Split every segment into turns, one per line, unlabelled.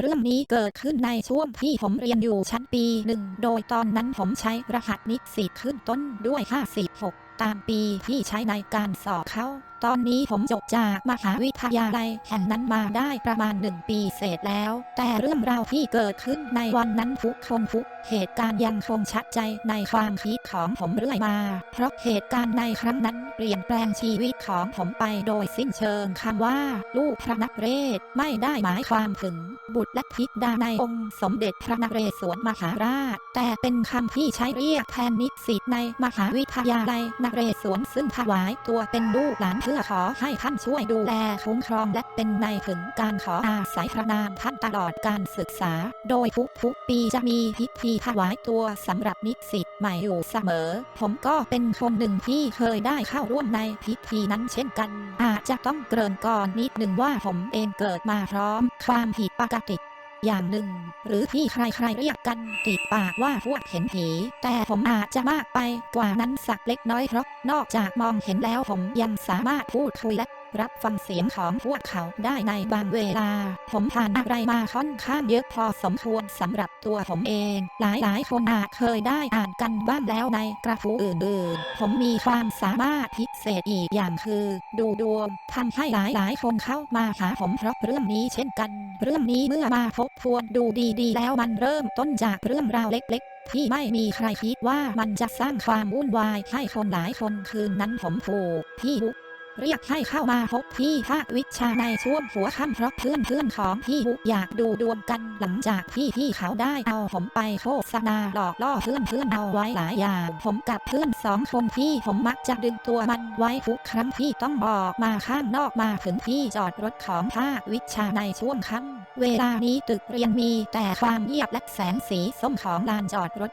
เรื่องนี้เกิดขึ้นในช่วงที่ผมเรียนอยู่ชั้นปีหนึ่ง โดยตอนนั้นผมใช้รหัสนิสิตขึ้นต้นด้วย 56 ตามปีที่ใช้ในการสอบเขา ตอนนี้ผมจบจากมหาวิทยาลัยแห่งนั้นมาได้ประมาณหนึ่งปีเศษแล้ว แต่เรื่องราวที่เกิดขึ้นในวันนั้นทุกคนทุกเหตุการณ์ยังคงชัดใจในความคิดของผมเรื่อยมา เพราะเหตุการณ์ในครั้งนั้นเปลี่ยนแปลงชีวิตของผมไปโดยสิ้นเชิงคำว่า ลูกพระนักเรศไม่ได้หมายความถึง บุตรและธิดาในองค์สมเด็จพระนเรศวรมหาราช แต่เป็นคำที่ใช้เรียกแทนนิสิตในมหาวิทยาลัยนเรศวรซึ่งถวายตัวเป็นลูกหลานเพื่อขอให้ท่านช่วยดูแลคุ้มครองและเป็นในถึงการขออาศัยพระนามท่านตลอดการศึกษา โดยทุกๆปีจะมีพิธีถวายตัวสำหรับนิสิตใหม่อยู่เสมอ ผมก็เป็นคนหนึ่งที่เคยได้เข้าร่วมในพิธีนั้นเช่นกัน อาจจะต้องเกริ่นก่อนนิดหนึ่งว่าผมเองเกิดมาพร้อมความผิดปกติ อย่างหนึ่ง หรือที่ใครๆเรียกกันติดปากว่าพวกเห็นผี แต่ผมอาจจะมากไปกว่านั้นสักเล็กน้อยเพราะนอกจากมองเห็นแล้วผมยังสามารถพูดคุยและ รับฟังเสียงของพวกเขาได้ในบางเวลา ผมผ่านอะไรมาค่อนข้างเยอะพอสมควรสำหรับตัวผมเอง หลายๆ คนอาจเคยได้อ่านกันบ้างแล้วในกระทู้อื่นๆ ผมมีความสามารถพิเศษอีกอย่างคือ ดูดวงทำให้หลายๆ คนเข้ามาหาผมเพราะเรื่องนี้เช่นกัน เรื่องนี้เมื่อมาทบทวนดูดีๆ แล้วมันเริ่มต้นจากเรื่องราวเล็กๆที่ไม่มีใครคิดว่ามันจะสร้างความวุ่นวายให้คนหลายคนคืนนั้นผมถูกพี่บุก เรียกให้เข้ามาพบพี่ภาควิชาในช่วงหัวค่ำเพราะเพื่อนเพื่อนของพี่บุ๊กอยากดูดวงกันหลังจากพี่พี่เขาได้เอาผมไปโฆษณาหลอกล่อเพื่อนเพื่อนเอาไว้หลายอย่างผมกับเพื่อนสองคนพี่ผมมักจะดึงตัวมันไว้ทุกครั้งที่ต้องออกมาข้างนอกมาถึงที่จอดรถของภาควิชาในช่วงค่ำเวลานี้ตึกเรียนมีแต่ความเงียบและแสงสีส้มของลานจอดรถ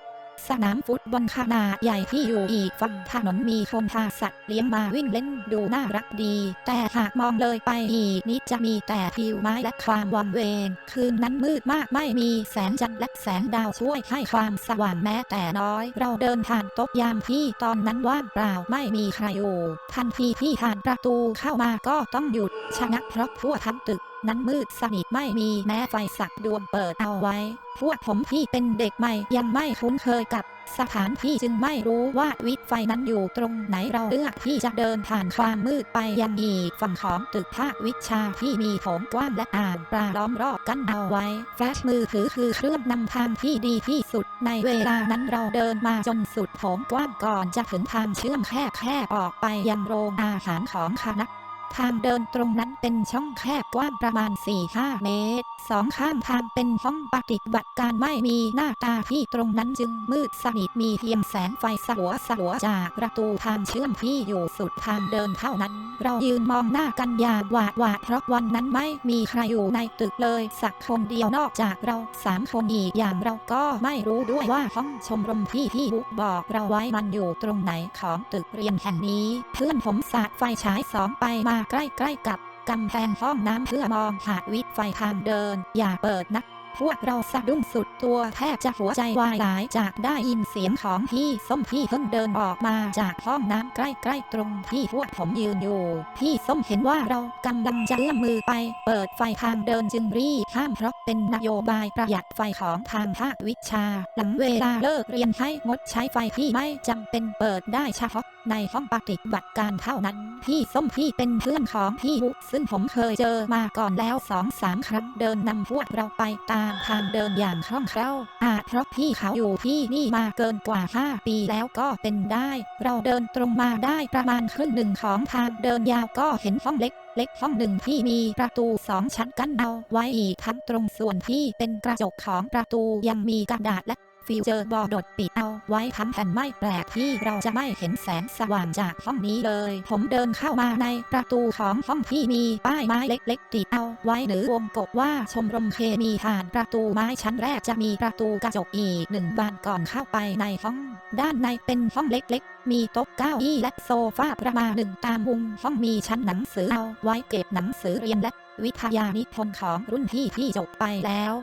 สนามฟุตบอลขนาดใหญ่ที่อยู่อีกฝั่งถนนมีคนพาสัตว์เลี้ยงมาวิ่งเล่นดูน่ารักดี แต่หากมองเลยไปอีกนิดจะมีแต่ผิวไม้และความวังเวง คืนนั้นมืดมากไม่มีแสงจันทร์และแสงดาวช่วยให้ความสว่างแม้แต่น้อย เราเดินผ่านโต๊ะยามที่ตอนนั้นว่างเปล่าไม่มีใครอยู่ ทันทีที่ผ่านประตูเข้ามาก็ต้องหยุดชะงักเพราะทั่วทั้งตึก นั้นมืดสนิทไม่มีแม้ไฟสักดวงเปิดเอาไว้ พวกผมที่เป็นเด็กใหม่ยังไม่คุ้นเคยกับสถานที่จึงไม่รู้ว่าวิทย์ไฟนั้นอยู่ตรงไหนเราเลือกที่จะเดินผ่านความมืดไปยังอีกฝั่งของตึกภาควิชาที่มีโถงกว้างและอ่างปลาล้อมรอบกันเอาไว้ แฟลชมือถือคือเครื่องนำทางที่ดีที่สุด ในเวลานั้นเราเดินมาจนสุดโถงกว้างก่อนจะถึงทางเชื่อมแคบแคบๆออกไปยังโรงอาหารของคณะ ทางเดินตรงนั้นเป็นช่องแคบกว้างประมาณ 4-5 เมตร สองข้างทางเป็นห้องปฏิบัติการไม่มีหน้าตาที่ตรงนั้นจึงมืดสนิทมีเพียงแสงไฟสลัวสลัวจากประตูทางเชื่อมที่อยู่สุดทางเดินเท่านั้น เรายืนมองหน้ากันอย่างหวาดหวาดเพราะวันนั้นไม่มีใครอยู่ในตึกเลยสักคนเดียวนอกจากเราสามคนอีกอย่างเราก็ไม่รู้ด้วยว่าห้องชมรมที่พี่บุ๊กบอกเราไว้มันอยู่ตรงไหนของตึกเรียนแห่งนี้ เพื่อนผมสาดไฟฉายสองไปมาใกล้ๆกับกำแพงห้องน้ำเพื่อมองหาวิทไฟทางเดิน อย่าเปิดนะ พวกเราสะดุ้งสุดตัวแทบจะหัวใจวายหลายจากได้ยินเสียงของพี่ส้มที่เพิ่งเดินออกมาจากห้องน้ำใกล้ๆตรงที่พวกผมยืนอยู่ พี่ส้มเห็นว่าเรากำลังจะเอื้อมมือไป เปิดไฟทางเดินจึงรีบห้ามเพราะเป็นนโยบายประหยัดไฟของทางภาควิชา หลังเวลาเลิกเรียนให้งดใช้ไฟที่ไม่จำเป็นเปิดได้เฉพาะในห้องปฏิบัติการเท่านั้น พี่ส้มพี่เป็นเพื่อนของพี่บุ๊ซึ่งผมเคยเจอมาก่อนแล้วสองสามครั้งเดินนำพวกเราไปตามทางเดินอย่างคล่องแคล่วอาจเพราะพี่เขาอยู่ที่นี่มาเกินกว่า 5 ปีแล้วก็เป็นได้ เราเดินตรงมาได้ประมาณครึ่งหนึ่งของทางเดินยาวก็เห็นห้องเล็กเล็กห้องหนึ่งที่มีประตูสองชั้นกั้นเอาไว้อีกทั้งตรงส่วนที่เป็นกระจกของประตูยังมีกระดาษและ ฟิวเจอร์บอร์ดดปิดเอาไว้ทั้งแผ่นไม่แปลกที่เราจะไม่เห็นแสงสว่างจากห้องนี้เลย ผมเดินเข้ามาในประตูของห้องที่มีป้ายไม้เล็กๆติดเอาไว้หรือวงกบว่าชมรมเคมีผ่านประตูไม้ชั้นแรกจะมีประตูกระจกอีกหนึ่งบานก่อนเข้าไปในห้อง ด้านในเป็นห้องเล็กๆ มีโต๊ะเก้าอี้และโซฟาประมาณหนึ่งตามมุมห้องมีชั้นหนังสือเอาไว้เก็บหนังสือเรียนและวิทยานิพนธ์ของรุ่นพี่ที่จบไปแล้ว